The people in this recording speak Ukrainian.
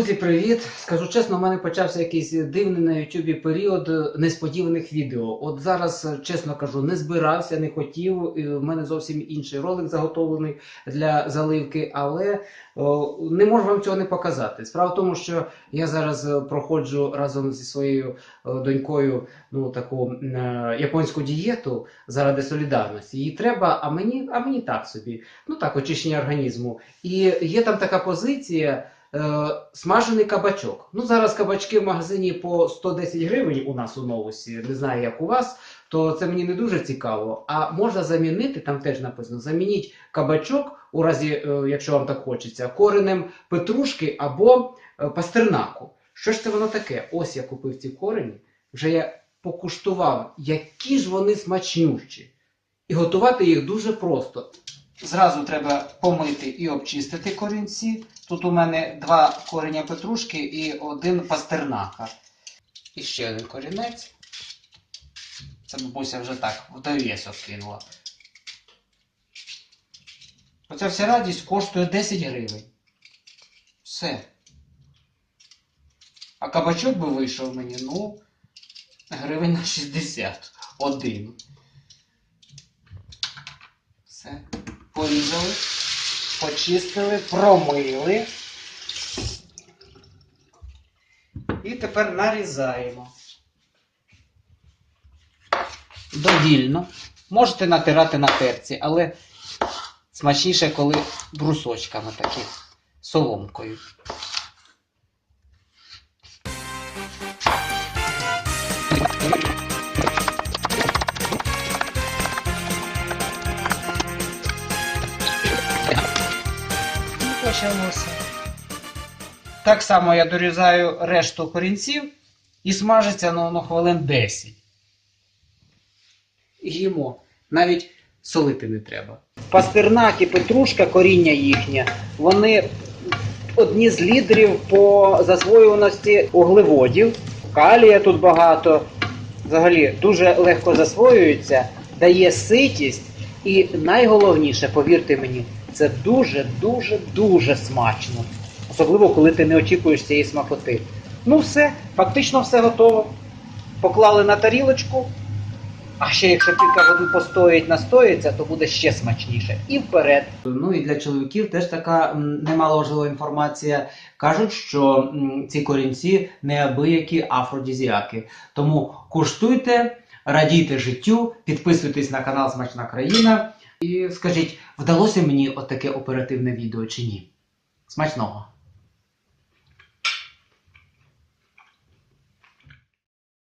Друзі, привіт! Скажу чесно, у мене почався якийсь дивний на Ютубі період несподіваних відео. От зараз, чесно кажу, не збирався, не хотів. в мене зовсім інший ролик заготовлений для заливки, але о, не можу вам цього не показати. Справа в тому, що я зараз проходжу разом зі своєю донькою ну, таку е, японську дієту заради солідарності. Їй треба, а мені, а мені так собі. Ну так, очищення організму. І є там така позиція. Е, смажений кабачок. Ну, зараз кабачки в магазині по 110 гривень у нас у новусі, не знаю, як у вас, то це мені не дуже цікаво. А можна замінити, там теж написано, замініть кабачок, у разі, е, якщо вам так хочеться, коренем петрушки або е, пастернаку. Що ж це воно таке? Ось я купив ці корені, вже я покуштував, які ж вони смачнющі. І готувати їх дуже просто. Зразу треба помити і обчистити корінці. Тут у мене два кореня петрушки і один пастернака. І ще один корінець. Це бабуся вже так в довісок кинула. Оця вся радість коштує 10 гривень. Все. А кабачок би вийшов мені, ну, гривень на 60. Один. Все. Порізали, почистили, промили. І тепер нарізаємо. Довільно. Можете натирати на терці, але смачніше, коли брусочками такі, соломкою. Почалося. Так само я дорізаю решту корінців і смажиться ну, ну, хвилин 10. І Їмо. Навіть солити не треба. Пастернак і петрушка, коріння їхнє, вони одні з лідерів по засвоюваності углеводів. Калія тут багато. Взагалі дуже легко засвоюється, дає ситість. І найголовніше, повірте мені, це дуже, дуже, дуже смачно. Особливо, коли ти не очікуєш цієї смакоти. Ну все, фактично все готово. Поклали на тарілочку. А ще якщо кілька годин постоїть, настоїться, то буде ще смачніше. І вперед. Ну і для чоловіків теж така м, немало важлива інформація. Кажуть, що ці корінці неабиякі афродізіаки. Тому куштуйте, радійте життю, підписуйтесь на канал Смачна країна. І скажіть, вдалося мені отаке оперативне відео чи ні? Смачного!